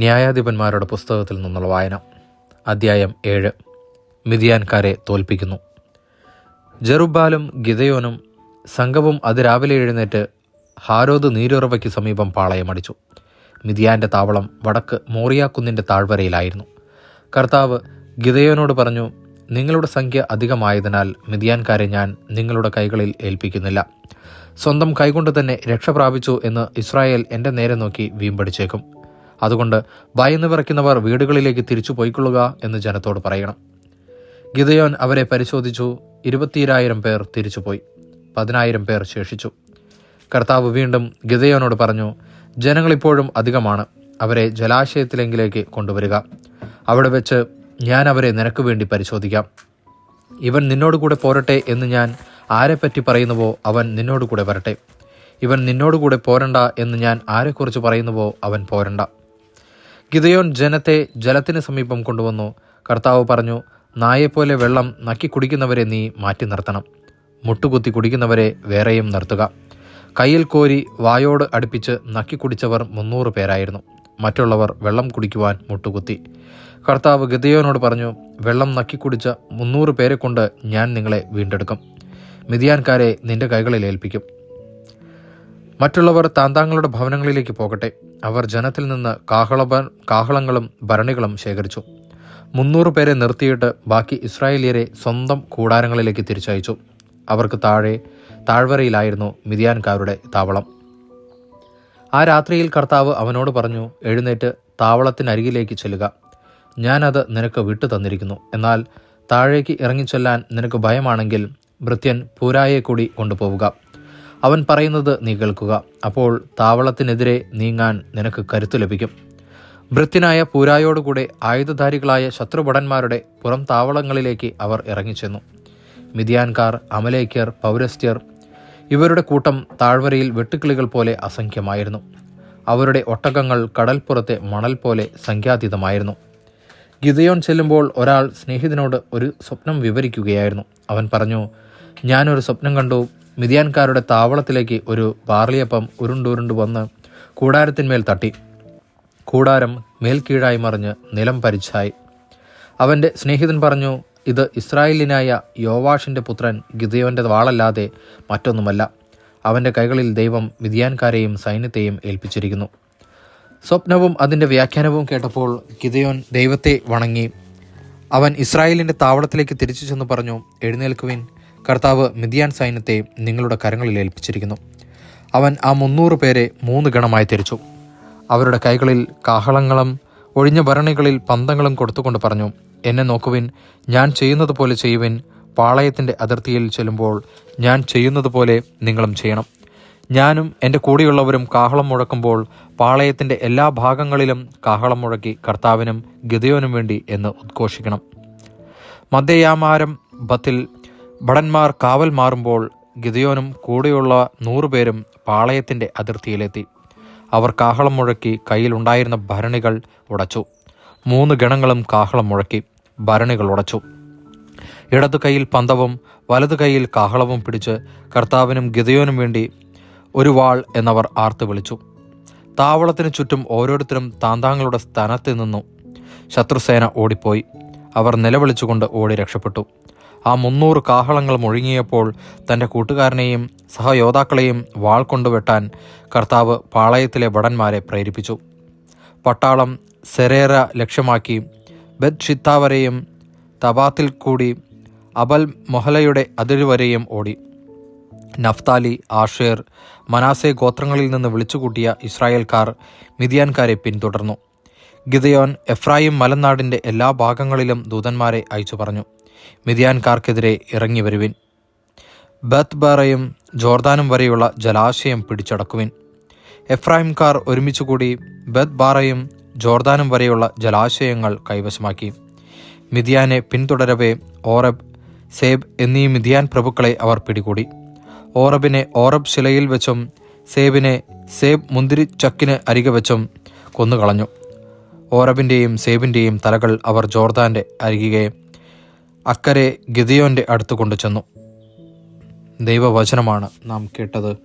ന്യായാധിപന്മാരുടെ പുസ്തകത്തിൽ നിന്നുള്ള വായന. അധ്യായം ഏഴ്. മിതിയാൻകാരെ തോൽപ്പിക്കുന്നു. ജെറുബാലും ഗിതയോനും സംഘവും അതിരാവിലെ എഴുന്നേറ്റ് ഹാരോദ് നീരുറവയ്ക്ക് സമീപം പാളയമടിച്ചു മിതിയാന്റെ താവളം വടക്ക് മോറിയാക്കുന്നിന്റെ താഴ്വരയിലായിരുന്നു. കർത്താവ് ഗിതയോനോട് പറഞ്ഞു നിങ്ങളുടെ സംഖ്യ അധികമായതിനാൽ മിതിയാൻകാരെ ഞാൻ നിങ്ങളുടെ കൈകളിൽ ഏൽപ്പിക്കുന്നില്ല. സ്വന്തം കൈകൊണ്ട് തന്നെ രക്ഷ പ്രാപിച്ചു എന്ന് ഇസ്രായേൽ എന്റെ നേരെ നോക്കി വീമ്പടിച്ചേക്കും. അതുകൊണ്ട് ഭയന്ന് വിറയ്ക്കുന്നവർ വീടുകളിലേക്ക് തിരിച്ചു പോയിക്കൊള്ളുക എന്ന് ജനത്തോട് പറയണം. ഗിതയോൻ അവരെ പരിശോധിച്ചു. ഇരുപത്തിരായിരം പേർ തിരിച്ചുപോയി. പതിനായിരം പേർ ശേഷിച്ചു. കർത്താവ് വീണ്ടും ഗിതയോനോട് പറഞ്ഞു ജനങ്ങളിപ്പോഴും അധികമാണ്. അവരെ ജലാശയത്തിലെങ്കിലേക്ക് കൊണ്ടുവരിക. അവിടെ വെച്ച് ഞാൻ അവരെ നിനക്ക് വേണ്ടി പരിശോധിക്കാം. ഇവൻ നിന്നോട് കൂടെ പോരട്ടെ എന്ന് ഞാൻ ആരെപ്പറ്റി പറയുന്നുവോ അവൻ നിന്നോട് കൂടെ വരട്ടെ. ഇവൻ നിന്നോട് കൂടെ പോരണ്ട എന്ന് ഞാൻ ആരെക്കുറിച്ച് പറയുന്നുവോ അവൻ പോരണ്ട. ഗിതയോൻ ജനത്തെ ജലത്തിന് സമീപം കൊണ്ടുവന്നു. കർത്താവ് പറഞ്ഞു നായെപ്പോലെ വെള്ളം നക്കി കുടിക്കുന്നവരെ നീ മാറ്റി നിർത്തണം. മുട്ടുകുത്തി കുടിക്കുന്നവരെ വേറെയും നിർത്തുക. കയ്യിൽ കോരി വായോട് അടുപ്പിച്ച് നക്കി കുടിച്ചവർ മുന്നൂറ് പേരായിരുന്നു. മറ്റുള്ളവർ വെള്ളം കുടിക്കുവാൻ മുട്ടുകുത്തി. കർത്താവ് ഗിതയോനോട് പറഞ്ഞു വെള്ളം നക്കി കുടിച്ച മുന്നൂറ് പേരെ കൊണ്ട് ഞാൻ നിങ്ങളെ വീണ്ടെടുക്കും. മിതിയാൻകാരെ നിന്റെ കൈകളിൽ ഏൽപ്പിക്കും. മറ്റുള്ളവർ താന്താങ്ങളുടെ ഭവനങ്ങളിലേക്ക് പോകട്ടെ. അവർ ജനത്തിൽ നിന്ന് കാഹള കാഹളങ്ങളും ഭരണികളും ശേഖരിച്ചു. മുന്നൂറ് പേരെ നിർത്തിയിട്ട് ബാക്കി ഇസ്രായേലിയരെ സ്വന്തം കൂടാരങ്ങളിലേക്ക് തിരിച്ചയച്ചു. അവർക്ക് താഴെ താഴ്വരയിലായിരുന്നു മിതിയാൻകാരുടെ താവളം. ആ രാത്രിയിൽ കർത്താവ് അവനോട് പറഞ്ഞു എഴുന്നേറ്റ് താവളത്തിനരികിലേക്ക് ചെല്ലുക. ഞാനത് നിനക്ക് വിട്ടു തന്നിരിക്കുന്നു. എന്നാൽ താഴേക്ക് ഇറങ്ങിച്ചെല്ലാൻ നിനക്ക് ഭയമാണെങ്കിൽ ഭൃത്യൻ പൂരായെ കൂടി കൊണ്ടുപോവുക. അവൻ പറയുന്നത് നീ കേൾക്കുക അപ്പോൾ താവളത്തിനെതിരെ നീങ്ങാൻ നിനക്ക് കരുത്തു ലഭിക്കും. ഭൃത്യനായ പൂരായോടുകൂടെ ആയുധധാരികളായ ശത്രുഭടന്മാരുടെ പുറം താവളങ്ങളിലേക്ക് അവർ ഇറങ്ങിച്ചെന്നു. മിതിയാൻകാർ അമലേക്കർ പൗരസ്ത്യർ ഇവരുടെ കൂട്ടം താഴ്വരയിൽ വെട്ടുക്കിളികൾ പോലെ അസംഖ്യമായിരുന്നു. അവരുടെ ഒട്ടകങ്ങൾ കടൽപ്പുറത്തെ മണൽ പോലെ സംഖ്യാതീതമായിരുന്നു. ഗിതയോൺ ചെല്ലുമ്പോൾ ഒരാൾ സ്നേഹിതനോട് ഒരു സ്വപ്നം വിവരിക്കുകയായിരുന്നു. അവൻ പറഞ്ഞു ഞാനൊരു സ്വപ്നം കണ്ടു. മിതിയാൻകാരുടെ താവളത്തിലേക്ക് ഒരു ബാർലിയപ്പം ഉരുണ്ടുരുണ്ട് വന്ന് കൂടാരത്തിന്മേൽ തട്ടി. കൂടാരം മേൽക്കീഴായി മറിഞ്ഞ് നിലം പരിച്ചായി അവന്റെ സ്നേഹിതൻ പറഞ്ഞു ഇത് ഇസ്രായേലിനായ യോവാഷിന്റെ പുത്രൻ ഗിദയോന്റെ വാളല്ലാതെ മറ്റൊന്നുമല്ല. അവന്റെ കൈകളിൽ ദൈവം മിതിയാൻകാരെയും സൈന്യത്തെയും ഏൽപ്പിച്ചിരിക്കുന്നു. സ്വപ്നവും അതിന്റെ വ്യാഖ്യാനവും കേട്ടപ്പോൾ ഗിദയോൻ ദൈവത്തെ വണങ്ങി. അവൻ ഇസ്രായേലിന്റെ താവളത്തിലേക്ക് തിരിച്ചു ചെന്ന് പറഞ്ഞു എഴുന്നേൽക്കുവിൻ. കർത്താവ് മിതിയാൻ സൈന്യത്തെ നിങ്ങളുടെ കരങ്ങളിൽ ഏൽപ്പിച്ചിരിക്കുന്നു. അവൻ ആ മുന്നൂറ് പേരെ മൂന്ന് ഗണമായി തിരിച്ചു. അവരുടെ കൈകളിൽ കാഹളങ്ങളും ഒഴിഞ്ഞ ഭരണികളിൽ പന്തങ്ങളും കൊടുത്തുകൊണ്ട് പറഞ്ഞു എന്നെ നോക്കുവിൻ ഞാൻ ചെയ്യുന്നത് പോലെ ചെയ്യുവിൻ. പാളയത്തിന്റെ അതിർത്തിയിൽ ചെല്ലുമ്പോൾ ഞാൻ ചെയ്യുന്നത് പോലെ നിങ്ങളും ചെയ്യണം. ഞാനും എന്റെ കൂടെയുള്ളവരും കാഹളം മുഴക്കുമ്പോൾ പാളയത്തിന്റെ എല്ലാ ഭാഗങ്ങളിലും കാഹളം മുഴക്കി കർത്താവിനും ഗതയോനും വേണ്ടി എന്ന് ഉദ്ഘോഷിക്കണം. മദ്യയാമാരം ബത്തിൽ ഭടന്മാർ കാവൽ മാറുമ്പോൾ ഗിതയോനും കൂടെയുള്ള നൂറുപേരും പാളയത്തിന്റെ അതിർത്തിയിലെത്തി. അവർ കാഹളം മുഴക്കി കയ്യിലുണ്ടായിരുന്ന ഭരണികൾ ഉടച്ചു. മൂന്ന് ഗണങ്ങളും കാഹളം മുഴക്കി ഭരണികൾ ഉടച്ചു. ഇടതു കൈയിൽ പന്തവും വലതു കൈയിൽ കാഹളവും പിടിച്ച് കർത്താവിനും ഗിതയോനും വേണ്ടി ഒരു വാൾ എന്നവർ ആർത്തു വിളിച്ചു. താവളത്തിന് ചുറ്റും ഓരോരുത്തരും താന്താങ്ങളുടെ സ്ഥാനത്ത് നിന്നു. ശത്രുസേന ഓടിപ്പോയി. അവർ നിലവിളിച്ചുകൊണ്ട് ഓടി രക്ഷപ്പെട്ടു. ആ മുന്നൂറ് കാഹളങ്ങൾ മുഴുങ്ങിയപ്പോൾ തന്റെ കൂട്ടുകാരനെയും സഹയോദ്ധാക്കളെയും വാൾ കൊണ്ടുവെട്ടാൻ കർത്താവ് പാളയത്തിലെ ഭടന്മാരെ പ്രേരിപ്പിച്ചു. പട്ടാളം സെരേറ ലക്ഷ്യമാക്കി ബെത് ഷിത്താവരെയും തബാത്തിൽ കൂടി അബൽ മൊഹലയുടെ അതിരുവരെയും ഓടി. നഫ്താലി ആഷേർ മനാസെ ഗോത്രങ്ങളിൽ നിന്ന് വിളിച്ചുകൂട്ടിയ ഇസ്രായേൽക്കാർ മിതിയാൻകാരെ പിന്തുടർന്നു. ഗിതയോൻ എഫ്രായിം മലനാടിന്റെ എല്ലാ ഭാഗങ്ങളിലും ദൂതന്മാരെ അയച്ചു പറഞ്ഞു മിതിയാൻകാർക്കെതിരെ ഇറങ്ങി വരുവിൻ. ബത്ത് ബാറയും ജോർദാനും വരെയുള്ള ജലാശയം പിടിച്ചടക്കുവിൻ. എഫ്രാഹിംകാർ ഒരുമിച്ചുകൂടി ബത്ത് ബാറയും ജോർദാനും വരെയുള്ള ജലാശയങ്ങൾ കൈവശമാക്കി. മിതിയാനെ പിന്തുടരവേ ഓറബ് സേബ് എന്നീ മിതിയാൻ പ്രഭുക്കളെ അവർ പിടികൂടി. ഓറബിനെ ഓറബ് ശിലയിൽ വെച്ചും സേബിനെ സേബ് മുന്തിരി മുന്തിരിച്ചക്കിന് അരികെ വെച്ചും കൊന്നുകളഞ്ഞു. ഓറബിന്റെയും സേബിന്റെയും തലകൾ അവർ ജോർദാന്റെ അരികെ അക്കരെ ഗിദിയോന്റെ അടുത്ത് കൊണ്ടുചെന്നു. ദൈവവചനമാണ് നാം കേട്ടത്.